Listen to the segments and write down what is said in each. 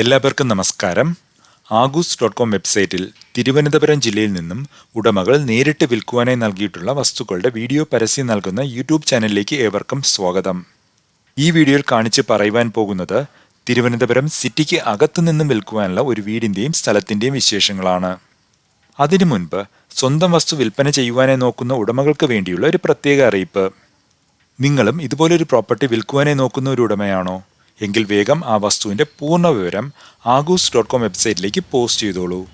എല്ലാവർക്കും നമസ്കാരം. ആഗൂസ് dot com വെബ്സൈറ്റിൽ തിരുവനന്തപുരം ജില്ലയിൽ നിന്നും ഉടമകൾ നേരിട്ട് വിൽക്കുവാനായി നൽകിയിട്ടുള്ള വസ്തുക്കളുടെ വീഡിയോ പരസ്യം നൽകുന്ന യൂട്യൂബ് ചാനലിലേക്ക് ഏവർക്കും സ്വാഗതം. ഈ വീഡിയോയിൽ കാണിച്ച് പറയുവാൻ പോകുന്നത് തിരുവനന്തപുരം സിറ്റിക്ക് അകത്തു നിന്നും വിൽക്കുവാനുള്ള ഒരു വീടിന്റെയും സ്ഥലത്തിന്റെയും വിശേഷങ്ങളാണ്. അതിനു മുൻപ് സ്വന്തം വസ്തു വിൽപ്പന ചെയ്യുവാനായി നോക്കുന്ന ഉടമകൾക്ക് വേണ്ടിയുള്ള ഒരു പ്രത്യേക അറിയിപ്പ്. നിങ്ങളും ഇതുപോലൊരു പ്രോപ്പർട്ടി വിൽക്കുവാനായി നോക്കുന്ന ഒരു ഉടമയാണോ? എങ്കിൽ വേഗം ആ വസ്തുവിന്റെ പൂർണ വിവരം ആഗൂസ് ഡോട്ട് കോം വെബ്സൈറ്റിലേക്ക് പോസ്റ്റ് ചെയ്തോളൂ.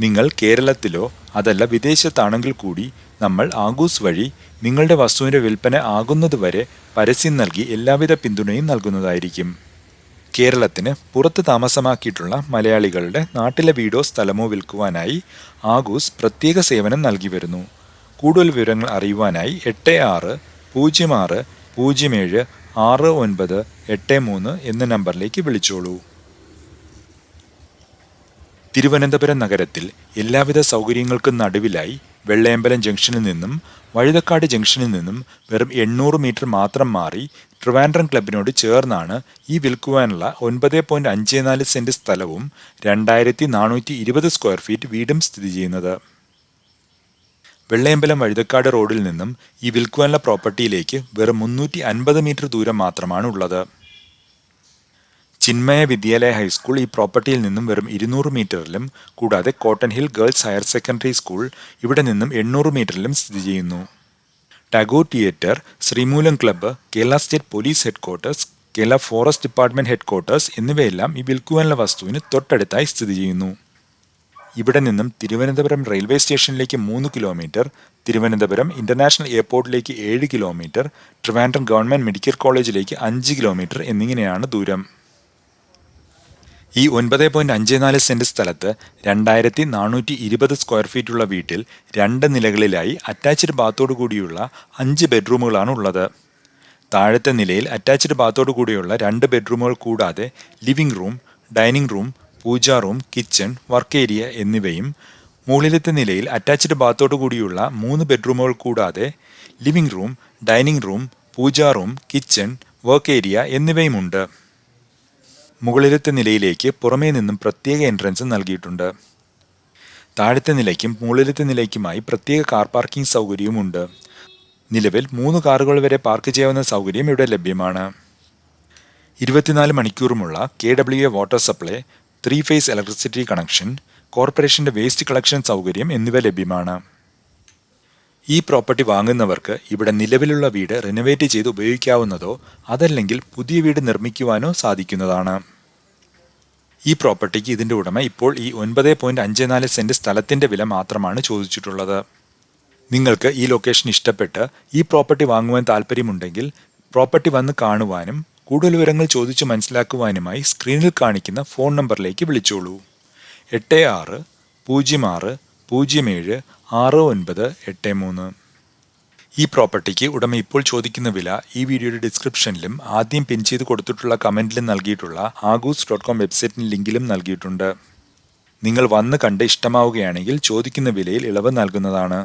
നിങ്ങൾ കേരളത്തിലോ അതല്ല വിദേശത്താണെങ്കിൽ കൂടി നമ്മൾ ആഗൂസ് വഴി നിങ്ങളുടെ വസ്തുവിന്റെ വിൽപ്പന ആകുന്നതുവരെ പരസ്യം നൽകി എല്ലാവിധ പിന്തുണയും നൽകുന്നതായിരിക്കും. കേരളത്തിന് പുറത്ത് താമസമാക്കിയിട്ടുള്ള മലയാളികളുടെ നാട്ടിലെ വീടോ സ്ഥലമോ വിൽക്കുവാനായി ആഗൂസ് പ്രത്യേക സേവനം നൽകി വരുന്നു. കൂടുതൽ വിവരങ്ങൾ അറിയുവാനായി എട്ട് ആറ് പൂജ്യം ആറ് പൂജ്യം ഏഴ് ആറ് ഒൻപത് എട്ട് മൂന്ന് എന്ന നമ്പറിലേക്ക് വിളിച്ചോളൂ. തിരുവനന്തപുരം നഗരത്തിൽ എല്ലാവിധ സൗകര്യങ്ങൾക്കും നടുവിലായി വെള്ളയമ്പലം ജംഗ്ഷനിൽ നിന്നും വഴുതക്കാട് ജംഗ്ഷനിൽ നിന്നും വെറും എണ്ണൂറ് മീറ്റർ മാത്രം മാറി ട്രിവാൻഡ്രം ക്ലബിനോട് ചേർന്നാണ് ഈ വിൽക്കുവാനുള്ള ഒൻപത് പോയിന്റ് അഞ്ച് നാല് സെന്റ് സ്ഥലവും രണ്ടായിരത്തി നാനൂറ്റി ഇരുപത് സ്ക്വയർ ഫീറ്റ് വീടും സ്ഥിതി ചെയ്യുന്നത്. വെള്ളയമ്പലം വഴുതക്കാട് റോഡിൽ നിന്നും ഈ വിൽക്കുവാനുള്ള പ്രോപ്പർട്ടിയിലേക്ക് വെറും മുന്നൂറ്റി അൻപത് മീറ്റർ ദൂരം മാത്രമാണ് ഉള്ളത് ചിന്മയ വിദ്യാലയ ഹൈസ്കൂൾ ഈ പ്രോപ്പർട്ടിയിൽ നിന്നും വെറും ഇരുന്നൂറ് മീറ്ററിലും കൂടാതെ cotton hill girls higher secondary school ഇവിടെ നിന്നും എണ്ണൂറ് മീറ്ററിലും സ്ഥിതി ചെയ്യുന്നു. Tagore theatre Sreemoolam club Kerala state police headquarters Kerala forest department headquarters എന്നിവയെല്ലാം ഈ വിൽക്കുവാനുള്ള വസ്തുവിന് തൊട്ടടുത്തായി സ്ഥിതി ചെയ്യുന്നു. ഇവിടെ നിന്നും തിരുവനന്തപുരം റെയിൽവേ സ്റ്റേഷനിലേക്ക് മൂന്ന് കിലോമീറ്റർ തിരുവനന്തപുരം ഇന്റർനാഷണൽ എയർപോർട്ടിലേക്ക് ഏഴ് കിലോമീറ്റർ ട്രിവാൻഡ്രം ഗവൺമെന്റ് മെഡിക്കൽ കോളേജിലേക്ക് അഞ്ച് കിലോമീറ്റർ എന്നിങ്ങനെയാണ് ദൂരം. ഈ ഒൻപത് പോയിന്റ് അഞ്ച് നാല് സെന്റ് സ്ഥലത്ത് രണ്ടായിരത്തി നാനൂറ്റി ഇരുപത് സ്ക്വയർ ഫീറ്റുള്ള വീട്ടിൽ രണ്ട് നിലകളിലായി അറ്റാച്ച്ഡ് ബാത്തോടു കൂടിയുള്ള അഞ്ച് ബെഡ്റൂമുകളാണ് ഉള്ളത്. താഴത്തെ നിലയിൽ അറ്റാച്ച്ഡ് ബാത്തോടു കൂടിയുള്ള രണ്ട് ബെഡ്റൂമുകൾ കൂടാതെ living room dining room pooja room kitchen work area എന്നിവയും മുകളിലത്തെ നിലയിൽ അറ്റാച്ച്ഡ് ബാത്തോടു കൂടിയുള്ള മൂന്ന് ബെഡ്റൂമുകൾ കൂടാതെ living room dining room pooja room kitchen work area എന്നിവയുമുണ്ട്. മുകളിലത്തെ നിലയിലേക്ക് പുറമേ നിന്നും പ്രത്യേക എൻട്രൻസ് നൽകിയിട്ടുണ്ട്. താഴത്തെ നിലയ്ക്കും മുകളിലത്തെ നിലയ്ക്കുമായി പ്രത്യേക കാർ പാർക്കിംഗ് സൗകര്യവുമുണ്ട്. നിലവിൽ മൂന്ന് കാറുകൾ വരെ പാർക്ക് ചെയ്യാവുന്ന സൗകര്യം ഇവിടെ ലഭ്യമാണ്. ഇരുപത്തിനാല് മണിക്കൂറുമുള്ള K W A water supply three phase electricity connection കോർപ്പറേഷന്റെ വേസ്റ്റ് കളക്ഷൻ സൗകര്യം എന്നിവ ലഭ്യമാണ്. ഈ പ്രോപ്പർട്ടി വാങ്ങുന്നവർക്ക് ഇവിടെ നിലവിലുള്ള വീട് റിനോവേറ്റ് ചെയ്ത് ഉപയോഗിക്കാവുന്നതോ അതല്ലെങ്കിൽ പുതിയ വീട് നിർമ്മിക്കുവാനോ സാധിക്കുന്നതാണ്. ഈ പ്രോപ്പർട്ടിക്ക് ഇതിന്റെ ഉടമ ഇപ്പോൾ ഈ ഒൻപത് പോയിന്റ് അഞ്ച് നാല് സെന്റ് സ്ഥലത്തിന്റെ വില മാത്രമാണ് ചോദിച്ചിട്ടുള്ളത്. നിങ്ങൾക്ക് ഈ ലൊക്കേഷൻ ഇഷ്ടപ്പെട്ട് ഈ പ്രോപ്പർട്ടി വാങ്ങുവാൻ താല്പര്യമുണ്ടെങ്കിൽ പ്രോപ്പർട്ടി വന്ന് കാണുവാനും കൂടുതൽ വിവരങ്ങൾ ചോദിച്ച് മനസ്സിലാക്കുവാനുമായി സ്ക്രീനിൽ കാണിക്കുന്ന ഫോൺ നമ്പറിലേക്ക് വിളിച്ചോളൂ. എട്ട് ആറ് പൂജ്യം ആറ് പൂജ്യം ഏഴ് ആറ് ഒൻപത് എട്ട് മൂന്ന്. ഈ പ്രോപ്പർട്ടിക്ക് ഉടമ ഇപ്പോൾ ചോദിക്കുന്ന വില ഈ വീഡിയോയുടെ ഡിസ്ക്രിപ്ഷനിലും ആദ്യം പിൻ ചെയ്ത് കൊടുത്തിട്ടുള്ള കമന്റിലും നൽകിയിട്ടുള്ള ആഗൂസ് ഡോട്ട് കോം വെബ്സൈറ്റിന് ലിങ്കിലും നൽകിയിട്ടുണ്ട്. നിങ്ങൾ വന്ന് കണ്ട് ഇഷ്ടമാവുകയാണെങ്കിൽ ചോദിക്കുന്ന വിലയിൽ ഇളവ് നൽകുന്നതാണ്.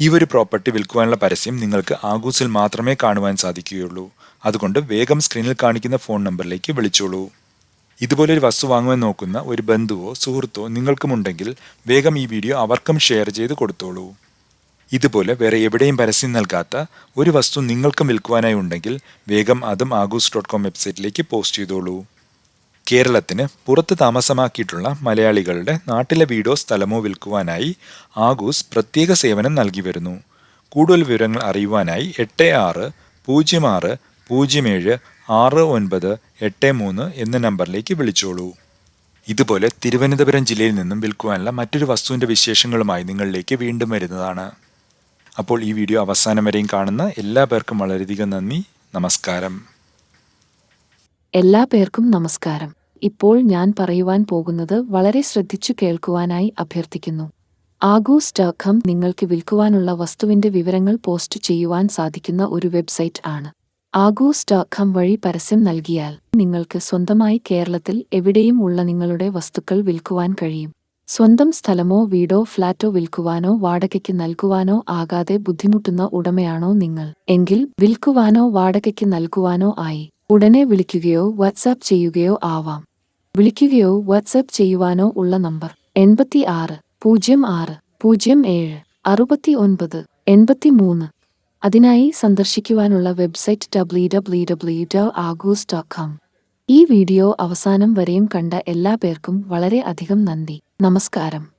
ഈ ഒരു പ്രോപ്പർട്ടി വിൽക്കുവാനുള്ള പരസ്യം നിങ്ങൾക്ക് ആഗൂസിൽ മാത്രമേ കാണുവാൻ സാധിക്കുകയുള്ളൂ. അതുകൊണ്ട് വേഗം സ്ക്രീനിൽ കാണിക്കുന്ന ഫോൺ നമ്പറിലേക്ക് വിളിച്ചോളൂ. ഇതുപോലൊരു വസ്തു വാങ്ങുവാൻ നോക്കുന്ന ഒരു ബന്ധുവോ സുഹൃത്തോ നിങ്ങൾക്കുമുണ്ടെങ്കിൽ വേഗം ഈ വീഡിയോ അവർക്കും ഷെയർ ചെയ്ത് കൊടുത്തോളൂ. ഇതുപോലെ വേറെ എവിടെയും പരസ്യം നൽകാത്ത ഒരു വസ്തു നിങ്ങൾക്കും വിൽക്കുവാനായി ഉണ്ടെങ്കിൽ വേഗം അതും ആഗൂസ് ഡോട്ട് കോം വെബ്സൈറ്റിലേക്ക് പോസ്റ്റ് ചെയ്തോളൂ. കേരളത്തിന് പുറത്ത് താമസമാക്കിയിട്ടുള്ള മലയാളികളുടെ നാട്ടിലെ വീടോ സ്ഥലമോ വിൽക്കുവാനായി ആഗൂസ് പ്രത്യേക സേവനം നൽകി വരുന്നു. കൂടുതൽ വിവരങ്ങൾ അറിയുവാനായി എട്ട് ആറ് പൂജ്യം ആറ് പൂജ്യം ഏഴ് ആറ് ഒൻപത് എട്ട് മൂന്ന് എന്ന നമ്പറിലേക്ക് വിളിച്ചോളൂ. ഇതുപോലെ തിരുവനന്തപുരം ജില്ലയിൽ നിന്നും വിൽക്കുവാനുള്ള മറ്റൊരു വസ്തുവിന്റെ വിശേഷങ്ങളുമായി നിങ്ങളിലേക്ക് വീണ്ടും വരുന്നതാണ്. അപ്പോൾ ഈ വീഡിയോ അവസാനം വരെയും കാണുന്ന എല്ലാ പേർക്കും വളരെയധികം നന്ദി. നമസ്കാരം. എല്ലാ പേർക്കും നമസ്കാരം. ഇപ്പോൾ ഞാൻ പറയുവാൻ പോകുന്നത് വളരെ ശ്രദ്ധിച്ചു കേൾക്കുവാനായി അഭ്യർത്ഥിക്കുന്നു. ആഗൂസ് ഡോട്ട് നിങ്ങൾക്ക് വിൽക്കുവാനുള്ള വസ്തുവിന്റെ വിവരങ്ങൾ പോസ്റ്റ് ചെയ്യുവാൻ സാധിക്കുന്ന ഒരു വെബ്സൈറ്റ് ആണ്. ആഗൂസ് ഡോട്ട് വഴി പരസ്യം നൽകിയാൽ നിങ്ങൾക്ക് സ്വന്തമായി കേരളത്തിൽ എവിടെയും ഉള്ള നിങ്ങളുടെ വസ്തുക്കൾ വിൽക്കുവാൻ കഴിയും. സ്വന്തം സ്ഥലമോ വീടോ ഫ്ളാറ്റോ വിൽക്കുവാനോ വാടകയ്ക്ക് നൽകുവാനോ ആകാതെ ബുദ്ധിമുട്ടുന്ന ഉടമയാണോ നിങ്ങൾ? എങ്കിൽ വിൽക്കുവാനോ വാടകയ്ക്ക് നൽകുവാനോ ആയി. ഉടനെ വിളിക്കുകയോ വാട്സാപ്പ് ചെയ്യുകയോ ആവാം. വിളിക്കുകയോ വാട്സാപ്പ് ചെയ്യുവാനോ ഉള്ള നമ്പർ എൺപത്തി ആറ് പൂജ്യം ആറ് പൂജ്യം ഏഴ് അറുപത്തി ഒൻപത് എൺപത്തി മൂന്ന് അതിനായി സന്ദർശിക്കുവാനുള്ള website W W W dot Aagoos dot com. ഈ വീഡിയോ അവസാനം വരെയും കണ്ട എല്ലാ പേർക്കും വളരെ അധികം നന്ദി. നമസ്കാരം.